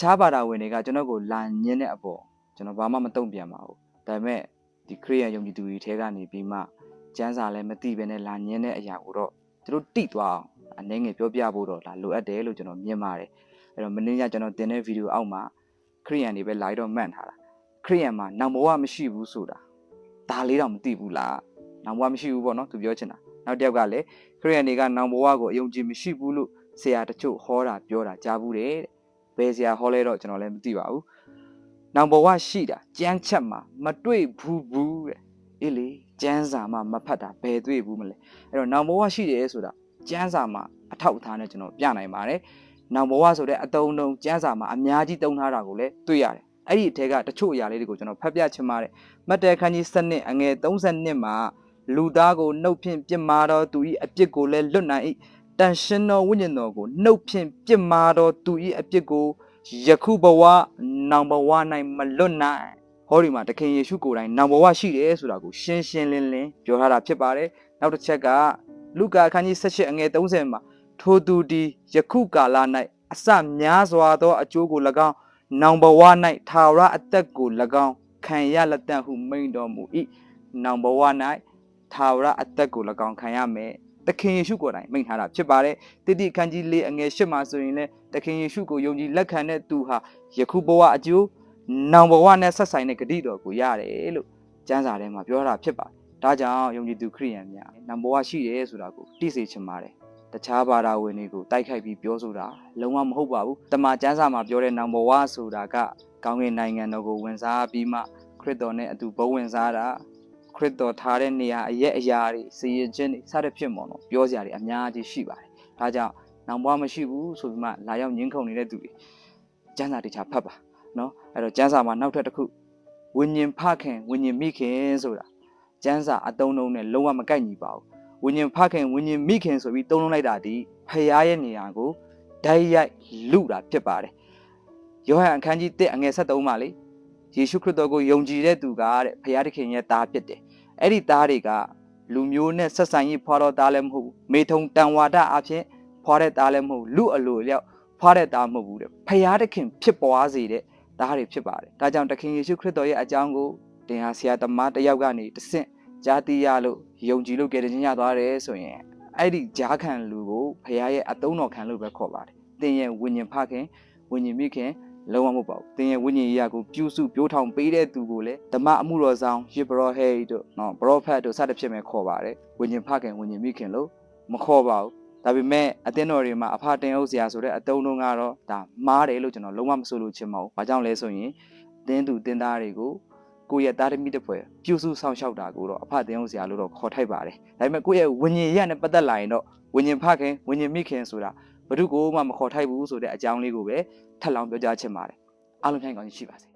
ခြားဘာသာဝင်တွေကကျွန်တော်ကိုလာညင်းတဲ့အပေါ်ကျွန်တော်ဘာမှမတုံ့ပြန်ပါဘူးဒါပေမဲ့ဒီခရိယန်ယုံကြည်သူတွေထဲကနေပြီးမှကျမ်းစာလည်းမသိဘဲနဲ့လာညင်းတဲ့အရာကိုတော့သူတို့တိသွားအောင်အနေငယ်ပြောပြဖို့တော့ဒါလိုအပ်တယ်လို့ကျွန်တော်မြင်ပါတယ်အဲ့တော့မင်းကကျွန်တော်တင်တဲ့ဗီဒီယိုအောက်မှာခရိယန်တွေပဲ live တော့မှန်ထားတာခရိယန်မှာနောင်ဘဝမရှိဘူးဆိုတာဒါလေးတော့မသိဘူးလားနောင်ဘဝမရှိဘူးပေါ့နော်သူပြောချင်တာနောက်တစ်ယောက်ကလည်းခရိယန်တွေကနောင်ဘဝကိုအယုံကြည်မရှိဘူးလို့ဆရာတချို့ဟောတာပြောတာကြားဘူးတယ်တဲ့ ဘယ်ဆရာဟောလဲတော့ကျွန်တော်လည်းမသိပါဘူးနောင်ဘဝရှိတာကြမ်းချက်မှာမတွေ့ဘူးဘူးတဲ့အေးလေကျမ်းစာမှာမဖတ်တာဘယ်တွေ့ဘူးမလဲအဲ့တော့နောင်ဘဝရှိတယ်ဆိုတာကျမ်းစာမှာအထောက်အထားနဲ့ကျွန်တော်ပြနိုင်ပါတယ်နောင်ဘဝဆိုတဲ့အတုံးတုံးကျမ်းစာမှာအများကြီးတုံးထားတာကိုလည်းတွေ့ရတယ်အဲ့ဒီအထက်ကတချို့အရာလေးတွေကိုကျွန်တော်ဖတ်ပြချင်ပါတယ်မတ်တဲခန်းကြီး7နှစ်အငယ်32မှာလူသားကိုနှုတ်ဖြင့်ပြစ်မှားတော့သူ၏အပြစ်ကိုလည်းလွတ်နိုင်၏ တန်ရှင်သောဝိညာဉ်တော်ကိုနှုတ်ဖြင့်ပြစ်မှားတော့သူ၏အပြစ်ကိုယခုဘဝနောင်ဘဝ၌မလွတ်နိုင်ဟောဒီမှာတခင်ယေရှုကိုယ်တိုင်နောင်ဘဝရှိတယ်ဆိုတာကိုရှင်းရှင်းလင်းလင်းပြောထားတာဖြစ်ပါတယ်နောက်တစ်ချက်ကလူကာအခန်းကြီး18အငယ်30မှာထိုသူဒီယခုကာလ၌အစများစွာသောအကျိုးကို၎င်းနောင်ဘဝ၌ထာဝရအသက်ကို၎င်းခံရလက်တတ်ဟုမိန်တော်မူ၏နောင်ဘဝ၌ထာဝရအသက်ကို၎င်းခံရမယ် သခင်ယေရှုကိုယ်တိုင်မိန့်ထားတာဖြစ်ပါတယ်တိတိခန်းကြီးလေးအငယ်၈မှာဆိုရင်လည်းသခင်ယေရှုကိုယုံကြည်လက်ခံတဲ့သူဟာယခုဘဝအကျိုးနောင်ဘဝနဲ့ဆက်ဆိုင်တဲ့ဂတိတော်ကိုရတယ်လို့ကျမ်းစာထဲမှာပြောတာဖြစ်ပါတယ်ဒါကြောင့်ယုံကြည်သူခရိယန်များနောင်ဘဝရှိတယ်ဆိုတာကိုသိစေချင်ပါတယ်တခြားဘာသာဝင်တွေကိုတိုက်ခိုက်ပြီးပြောဆိုတာလုံးဝမဟုတ်ပါဘူးတမန်ကျမ်းစာမှာပြောတဲ့နောင်ဘဝဆိုတာကကောင်းကင်နိုင်ငံတော်ကိုဝင်စားပြီးမှခရစ်တော်နဲ့အတူဘုံဝင်စားတာ ခရစ်တော်ထားတဲ့နေရာအရက်အရာတွေစီရင်ခြင်းတွေစသဖြင့်ပေါ့နော်ပြောစရာတွေအများကြီးရှိပါတယ်ဒါကြောင့်နောင်ဘဝမရှိဘူးဆိုပြီးမှလာရောက်ညှင်းခုန်နေတဲ့သူတွေကျမ်းစာတခြားဖတ်ပါနော်အဲ့တော့ကျမ်းစာမှာနောက်ထပ်တစ်ခုဝိညာဉ်ဖခင်ဝိညာဉ်မိခင်ဆိုတာကျမ်းစာအတုံးလုံးနဲ့လုံးဝမကိုက်ညီပါဘူးဝိညာဉ်ဖခင်ဝိညာဉ်မိခင်ဆိုပြီးတုံးလုံးလိုက်တာဒီဖခင်ရဲ့နေရာကိုဓာတ်ရိုက်လူတာဖြစ်ပါတယ်ယောဟန်အခန်းကြီး1အငယ်73မှာလေ ယေရှုခရစ်တော်ကိုယုံကြည်တဲ့သူကတဲ့ဖခင်သခင်ရဲ့သားဖြစ်တယ်အဲ့ဒီသားတွေကလူမျိုးနဲ့ဆက်ဆံရေးဖွာတော်သားလည်းမဟုတ်ဘူးမေထုံတန်ဝါဒအဖြစ်ဖွာတဲ့သားလည်းမဟုတ်လူအလိုလျောက်ဖွာတဲ့သားမဟုတ်ဘူးတဲ့ဖခင်သခင်ဖြစ်ပွားစေတဲ့သားတွေဖြစ်ပါတယ်ဒါကြောင့်သခင်ယေရှုခရစ်တော်ရဲ့အကြောင်းကိုတင်ဟာဆရာသမားတစ်ယောက်ကနေတဆင့်ကြားသိရလို့ယုံကြည်လို့ကြည်တင်ရသွားတယ်ဆိုရင်အဲ့ဒီဂျားခံလူကိုဖခင်ရဲ့အတုံးတော်ခံလို့ပဲခေါ်ပါတယ်တင်ရဲ့ဝိညာဉ်ဖခင်ဝိညာဉ်မိခင် လုံးဝမဟုတ်ပါဘူး။သင်ရဲ့ဝိညာဉ်ရေးရာကိုပြုစုပြိုးထောင်ပေးတဲ့သူကိုလည်းဓမ္မအမှုတော်ဆောင်ယေဘရဟေတို့နော်ဘရောဖက်တို့စသဖြင့်ပဲခေါ်ပါတယ်။ဝိညာဉ်ဖခင်ဝိညာဉ်မိခင်လို့မခေါ်ပါဘူး။ဒါပေမဲ့အသင်းတော်တွေမှာအဖတင်ဟုတ်စရာဆိုတဲ့အတုံးလုံးကတော့ဒါမားတယ်လို့ကျွန်တော်လုံးဝမဆိုလို့ချင်ပါဘူး။ဘာကြောင့်လဲဆိုရင်တင်းသူတင်းသားတွေကိုကိုယ့်ရဲ့သားသမီးတစ်ဖွဲ့ပြုစုဆောင်ရှောက်တာကိုတော့အဖတင်ဟုတ်စရာလို့တော့ခေါ်ထိုက်ပါတယ်။ဒါပေမဲ့ကိုယ့်ရဲ့ဝိညာဉ်ရက်နဲ့ပတ်သက်လာရင်တော့ဝိညာဉ်ဖခင်ဝိညာဉ်မိခင်ဆိုတာ ဘယ်သူကိုမှမခေါ်ထိုက်ဘူးဆိုတဲ့အကြောင်းလေးကိုပဲထပ်လောင်းပြောကြားချင်ပါတယ်အားလုံးဖြိုင်းကောင်းရှိပါစေ